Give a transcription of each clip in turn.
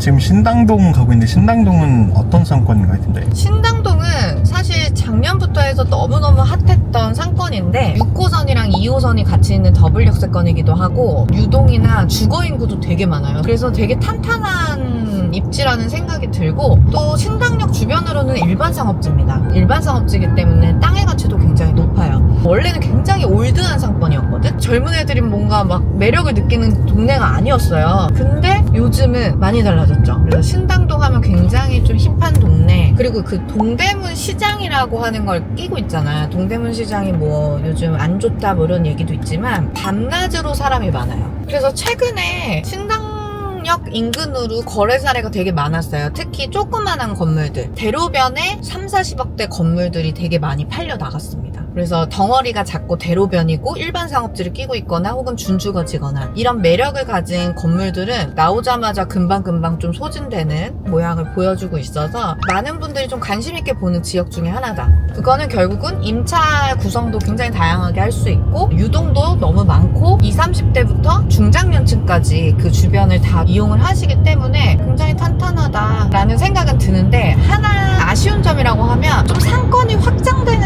지금 신당동 가고 있는데 신당동은 어떤 상권인가요, 근데? 신당동은 사실 작년부터 해서 너무너무 핫했던 상권인데 6호선이랑 2호선이 같이 있는 더블 역세권이기도 하고 유동이나 주거 인 구도 되게 많아요. 그래서 되게 탄탄한 입지라는 생각이 들고 또 신당역 주변으로는 일반 상업지입니다. 일반 상업지이기 때문에 땅의 가치도 굉장히 높아요. 원래는 굉장히 올드한 상권이었거든? 젊은 애들이 뭔가 막 매력을 느끼는 동네가 아니었어요. 근데 요즘은 많이 달라졌죠. 그래서 신당동 하면 굉장히 좀 힙한 동네. 그리고 그 동대문 시장이라고 하는 걸 끼고 있잖아요. 동대문 시장이 뭐 요즘 안 좋다 뭐 이런 얘기도 있지만 밤낮으로 사람이 많아요. 그래서 최근에 신당 역 인근으로 거래 사례가 되게 많았어요. 특히 조그만한 건물들. 대로변에 3, 40억대 건물들이 되게 많이 팔려 나갔습니다. 그래서 덩어리가 작고 대로변이고 일반 상업지를 끼고 있거나 혹은 준주거지거나 이런 매력을 가진 건물들은 나오자마자 금방금방 좀 소진되는 모양을 보여주고 있어서 많은 분들이 좀 관심 있게 보는 지역 중에 하나다. 그거는 결국은 임차 구성도 굉장히 다양하게 할 수 있고 유동도 너무 많고 20, 30대부터 중장년층까지 그 주변을 다 이용을 하시기 때문에 굉장히 탄탄하다라는 생각은 드는데 하나 아쉬운 점이라고 하면 좀 상권이 거에는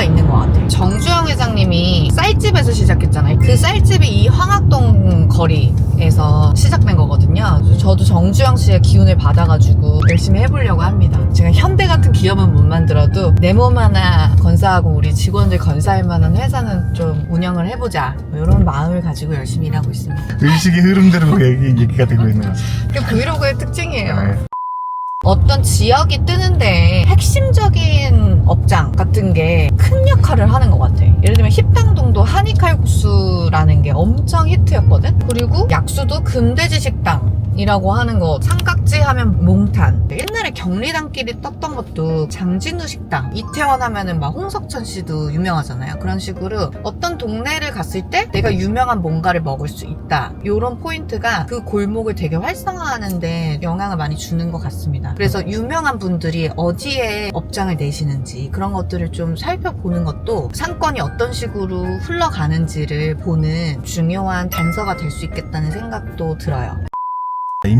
한- 한계가 있는 것 같아요. 정주영 회장님이 쌀집에서 시작했잖아요. 그 쌀집이 이 황학동 거리에서 시작된 거거든요. 저도 정주영 씨의 기운을 받아가지고 열심히 해보려고 합니다. 제가 현대 같은 기업은 못 만들어도 내 몸 하나 건사하고 우리 직원들 건사할 만한 회사는 좀 운영을 해보자. 뭐 이런 마음을 가지고 열심히 일하고 있습니다. 의식의 흐름대로 얘기, 얘기가 되고 있는 거죠. 그게 브이로그의 특징이에요. 네. 어떤 지역이 뜨는데 핵심적인 업장 같은 게 큰 역할을 하는 것 같아. 예를 들면 힙당동도 한이칼국수라는 게 엄청 히트였거든? 그리고 약수도 금돼지 식당 이라고 하는 거. 삼각지 하면 몽탄. 옛날에 경리단길이 떴던 것도 장진우 식당. 이태원 하면은 막 홍석천 씨도 유명하잖아요. 그런 식으로 어떤 동네를 갔을 때 내가 유명한 뭔가를 먹을 수 있다. 이런 포인트가 그 골목을 되게 활성화하는데 영향을 많이 주는 것 같습니다. 그래서 유명한 분들이 어디에 업장을 내시는지 그런 것들을 좀 살펴보는 것도 상권이 어떤 식으로 흘러가는지를 보는 중요한 단서가 될 수 있겠다는 생각도 들어요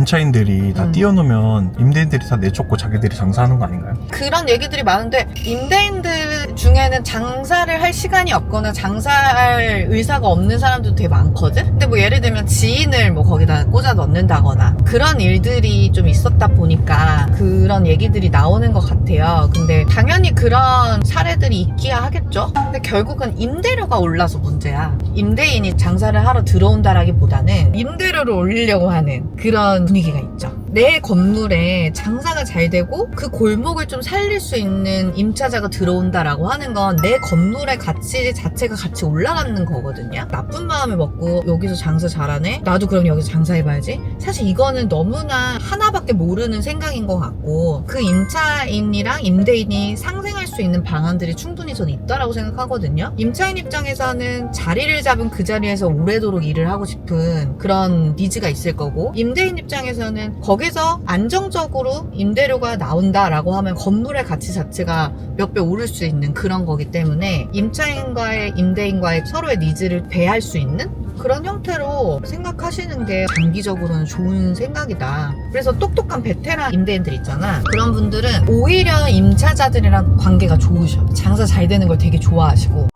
임차인들이 다 음. 띄워놓으면 임대인들이 다 내쫓고 자기들이 장사하는 거 아닌가요? 그런 얘기들이 많은데 임대인들 중에는 장사를 할 시간이 없거나 장사할 의사가 없는 사람도 되게 많거든. 근데 뭐 예를 들면 지인을 뭐 거기다 꽂아 넣는다거나 그런 일들이 좀 있었다 보니까 그런 얘기들이 나오는 것 같아요. 근데 당연히 그런 사례들이 있기야 하겠죠. 근데 결국은 임대료가 올라서 문제야. 임대인이 장사를 하러 들어온다라기보다는 임대료를 올리려고 하는 그런 분위기가 있죠. 내 건물에 장사가 잘 되고 그 골목을 좀 살릴 수 있는 임차자가 들어온다라고 하는 건 내 건물의 가치 자체가 같이 올라가는 거거든요. 나쁜 마음을 먹고 여기서 장사 잘하네? 나도 그럼 여기서 장사해봐야지? 사실 이거는 너무나 하나밖에 모르는 생각인 것 같고 그 임차인이랑 임대인이 상생할 수 있는 방안들이 충분히 저는 있다라고 생각하거든요. 임차인 입장에서는 자리를 잡은 그 자리에서 오래도록 일을 하고 싶은 그런 니즈가 있을 거고 임대인 입장에서는 거기 서 안정적으로 임대료가 나온다라고 하면 건물의 가치 자체가 몇 배 오를 수 있는 그런 거기 때문에 임차인과의 임대인과의 서로의 니즈를 배할 수 있는 그런 형태로 생각하시는 게 장기적으로는 좋은 생각이다. 그래서 똑똑한 베테랑 임대인들 있잖아. 그런 분들은 오히려 임차자들이랑 관계가 좋으셔. 장사 잘 되는 걸 되게 좋아하시고.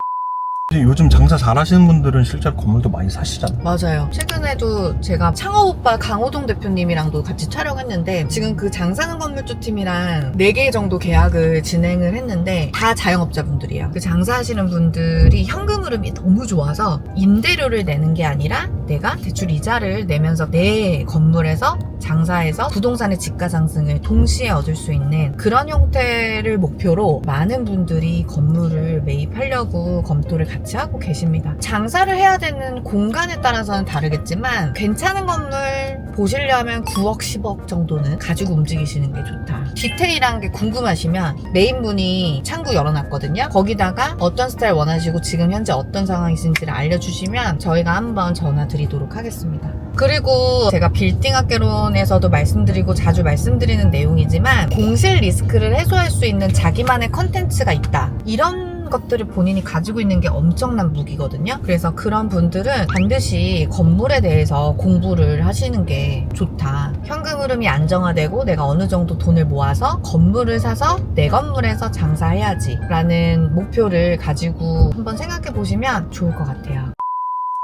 요즘 장사 잘하시는 분들은 실제로 건물도 많이 사시잖아요. 맞아요. 최근에도 제가 창업 오빠 강호동 대표님이랑도 같이 촬영했는데 지금 그 장사는 건물주 팀이랑 4개 정도 계약을 진행을 했는데 다 자영업자분들이에요. 그 장사하시는 분들이 현금 흐름이 너무 좋아서 임대료를 내는 게 아니라 내가 대출 이자를 내면서 내 건물에서 장사해서 부동산의 지가 상승을 동시에 얻을 수 있는 그런 형태를 목표로 많은 분들이 건물을 매입하려고 검토를 같이 하고 계십니다. 장사를 해야 되는 공간에 따라서는 다르겠지만 괜찮은 건물 보시려면 9억, 10억 정도는 가지고 움직이시는 게 좋다. 디테일한 게 궁금하시면 메인문이 창구 열어놨거든요. 거기다가 어떤 스타일 원하시고 지금 현재 어떤 상황이신지를 알려주시면 저희가 한번 전화 드리도록 하겠습니다. 그리고 제가 빌딩 학개론에서도 말씀드리고 자주 말씀드리는 내용이지만 공실 리스크를 해소할 수 있는 자기만의 컨텐츠가 있다. 이런 것들을 본인이 가지고 있는 게 엄청난 무기거든요. 그래서 그런 분들은 반드시 건물에 대해서 공부를 하시는 게 좋다. 현금 흐름이 안정화되고 내가 어느 정도 돈을 모아서 건물을 사서 내 건물에서 장사해야지 라는 목표를 가지고 한번 생각해 보시면 좋을 것 같아요.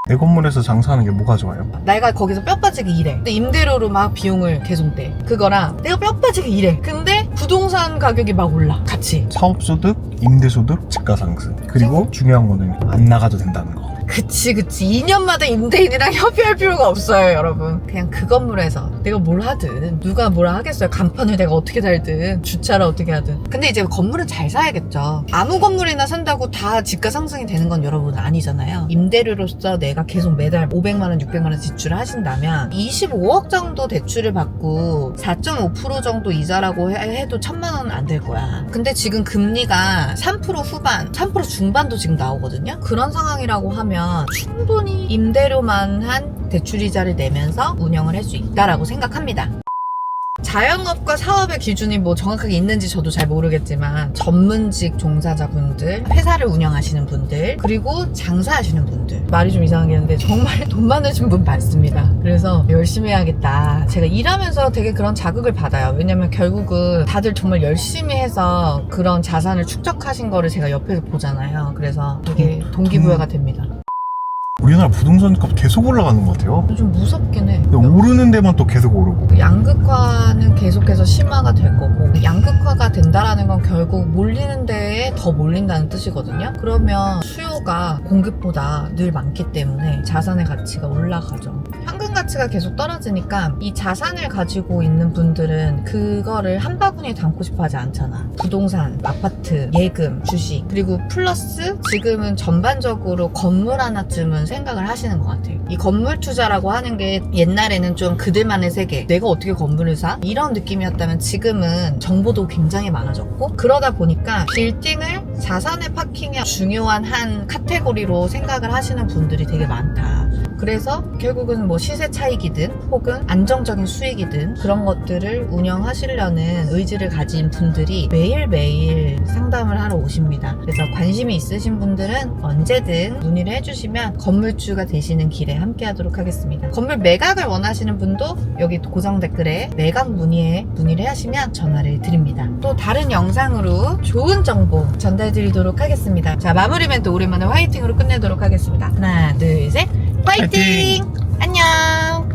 내 건물에서 장사하는 게 뭐가 좋아요? 내가 거기서 뼈 빠지게 일해. 근데 임대료로 막 비용을 계속 내. 그거랑 내가 뼈 빠지게 일해. 근데 부동산 가격이 막 올라. 같이. 사업소득, 임대소득, 집가 상승. 그리고 중요한 거는 안 나가도 된다는 거. 그치 그치. 2년마다 임대인이랑 협의할 필요가 없어요 여러분. 그냥 그 건물에서 내가 뭘 하든 누가 뭐라 하겠어요. 간판을 내가 어떻게 달든 주차를 어떻게 하든. 근데 이제 건물은 잘 사야겠죠. 아무 건물이나 산다고 다 지가 상승이 되는 건 여러분 아니잖아요. 임대료로서 내가 계속 매달 500만원 600만원 지출을 하신다면 25억 정도 대출을 받고 4.5% 정도 이자라고 해- 해도 천만 원은 안 될 거야. 근데 지금 금리가 3% 후반 3% 중반도 지금 나오거든요? 그런 상황이라고 하면 충분히 임대료만 한 대출이자를 내면서 운영을 할 수 있다라고 생각합니다. 자영업과 사업의 기준이 뭐 정확하게 있는지 저도 잘 모르겠지만 전문직 종사자분들, 회사를 운영하시는 분들, 그리고 장사하시는 분들 말이 좀 이상하겠는데 정말 돈 많으신 분 많습니다. 그래서 열심히 해야겠다. 제가 일하면서 되게 그런 자극을 받아요. 왜냐면 결국은 다들 정말 열심히 해서 그런 자산을 축적하신 거를 제가 옆에서 보잖아요. 그래서 되게 동기부여가 됩니다. 우리나라 부동산 값 계속 올라가는 것 같아요. 좀 무섭긴 해. 근데 오르는 데만 또 계속 오르고. 양극화는 계속해서 심화가 될 거고 양극화가 된다라는 건 결국 몰리는 데에 더 몰린다는 뜻이거든요. 그러면 수요가 공급보다 늘 많기 때문에 자산의 가치가 올라가죠. 가치가 계속 떨어지니까 이 자산을 가지고 있는 분들은 그거를 한 바구니에 담고 싶어 하지 않잖아. 부동산, 아파트, 예금, 주식 그리고 플러스 지금은 전반적으로 건물 하나쯤은 생각을 하시는 것 같아요. 이 건물 투자라고 하는 게 옛날에는 좀 그들만의 세계, 내가 어떻게 건물을 사? 이런 느낌이었다면 지금은 정보도 굉장히 많아졌고 그러다 보니까 빌딩을 자산의 파킹의 중요한 한 카테고리로 생각을 하시는 분들이 되게 많다. 그래서 결국은 뭐 시세 차익이든 혹은 안정적인 수익이든 그런 것들을 운영하시려는 의지를 가진 분들이 매일매일 상담을 하러 오십니다. 그래서 관심이 있으신 분들은 언제든 문의를 해주시면 건물주가 되시는 길에 함께 하도록 하겠습니다. 건물 매각을 원하시는 분도 여기 고정 댓글에 매각 문의에 문의를 하시면 전화를 드립니다. 또 다른 영상으로 좋은 정보 전달 드리도록 하겠습니다. 자, 마무리 멘트 오랜만에 화이팅으로 끝내도록 하겠습니다. 하나, 둘, 셋. 화이팅! 화이팅! 안녕!